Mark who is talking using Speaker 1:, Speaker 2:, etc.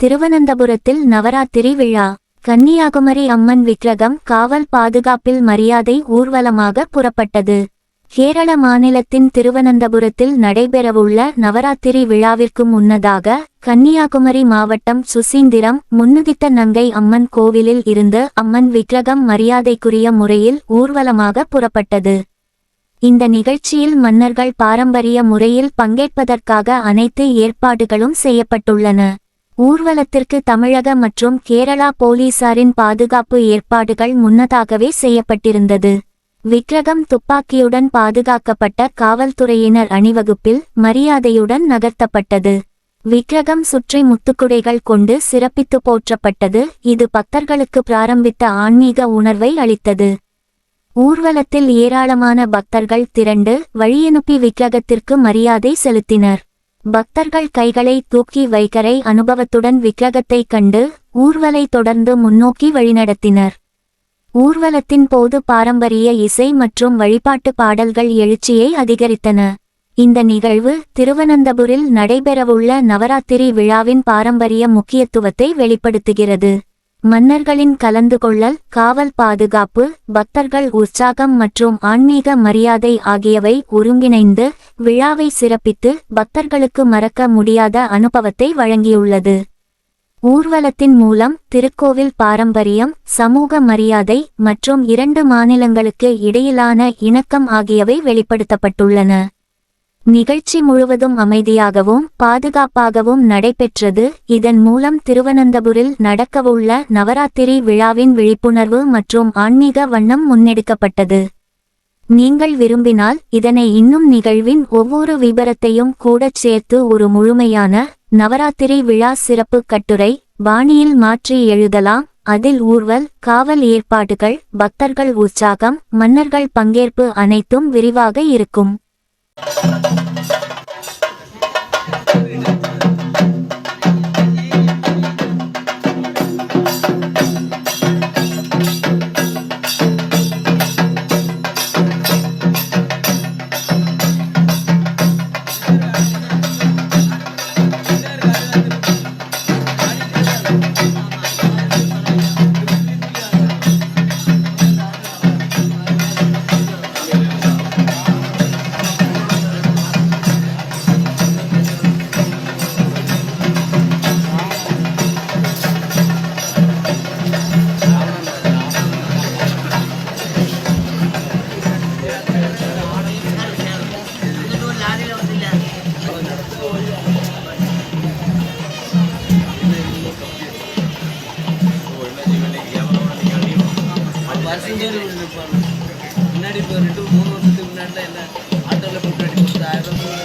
Speaker 1: திருவனந்தபுரத்தில் நவராத்திரி விழா. கன்னியாகுமரி அம்மன் விக்கிரகம் காவல் பாதுகாப்பில் மரியாதை ஊர்வலமாக புறப்பட்டது. கேரள மாநிலத்தின் திருவனந்தபுரத்தில் நடைபெறவுள்ள நவராத்திரி விழாவிற்கு முன்னதாக கன்னியாகுமரி மாவட்டம் சுசீந்திரம் முன்னுதித்த நங்கை அம்மன் கோவிலில் இருந்து அம்மன் விக்கிரகம் மரியாதைக்குரிய முறையில் ஊர்வலமாக புறப்பட்டது. இந்த நிகழ்ச்சியில் மன்னர்கள் பாரம்பரிய முறையில் பங்கேற்பதற்காக அனைத்து ஏற்பாடுகளும் செய்யப்பட்டுள்ளன. ஊர்வலத்திற்கு தமிழக மற்றும் கேரளா போலீசாரின் பாதுகாப்பு ஏற்பாடுகள் முன்னதாகவே செய்யப்பட்டிருந்தது. விக்கிரகம் துப்பாக்கியுடன் பாதுகாக்கப்பட்ட காவல்துறையினர் அணிவகுப்பில் மரியாதையுடன் நகர்த்தப்பட்டது. விக்கிரகம் சுற்றி முத்துக்குடைகள் கொண்டு சிறப்பித்து போற்றப்பட்டது. இது பக்தர்களுக்கு பிராரம்பித்த ஆன்மீக உணர்வை அளித்தது. ஊர்வலத்தில் ஏராளமான பக்தர்கள் திரண்டு வழியனுப்பி விக்கிரகத்திற்கு மரியாதை செலுத்தினர். பக்தர்கள் கைகளை தூக்கி வைகரை அனுபவத்துடன் விக்கிரகத்தை கண்டு ஊர்வலை தொடர்ந்து முன்னோக்கி வழிநடத்தினர். ஊர்வலத்தின் போது பாரம்பரிய இசை மற்றும் வழிபாட்டு பாடல்கள் எழுச்சியை அதிகரித்தன. இந்த நிகழ்வு திருவனந்தபுரில் நடைபெறவுள்ள நவராத்திரி விழாவின் பாரம்பரிய முக்கியத்துவத்தை வெளிப்படுத்துகிறது. மன்னர்களின் கலந்து கொள்ளல் காவல் பாதுகாப்பு பக்தர்கள் உற்சாகம் மற்றும் ஆன்மீக மரியாதை ஆகியவை ஒருங்கிணைந்து விழாவை சிறப்பித்து பக்தர்களுக்கு மறக்க முடியாத அனுபவத்தை வழங்கியுள்ளது. ஊர்வலத்தின் மூலம் திருக்கோவில் பாரம்பரியம் சமூக மரியாதை மற்றும் இரண்டு மாநிலங்களுக்கு இடையிலான இணக்கம் ஆகியவை வெளிப்படுத்தப்பட்டுள்ளன. நிகழ்ச்சி முழுவதும் அமைதியாகவும் பாதுகாப்பாகவும் நடைபெற்றது. இதன் மூலம் திருவனந்தபுரில் நடக்கவுள்ள நவராத்திரி விழாவின் விழிப்புணர்வு மற்றும் ஆன்மீக வண்ணம் முன்னெடுக்கப்பட்டது. நீங்கள் விரும்பினால் இதனை இன்னும் நிகழ்வின் ஒவ்வொரு விபரத்தையும் கூடச் சேர்த்து ஒரு முழுமையான நவராத்திரி விழா சிறப்பு கட்டுரை பாணியில் மாற்றி எழுதலாம். அதில் ஊர்வல் காவல் ஏற்பாடுகள் பக்தர்கள் உற்சாகம் மன்னர்கள் பங்கேற்பு அனைத்தும் விரிவாக இருக்கும்.
Speaker 2: Thank you. ஒண்ணு நிப்பாங்க. முன்னாடி இப்போ ரெண்டு மூணு வருஷத்துக்கு முன்னாடி என்ன ஆட்டோவில் போட்டு அடி கொடுத்து ஆயிரம் ரூபாய்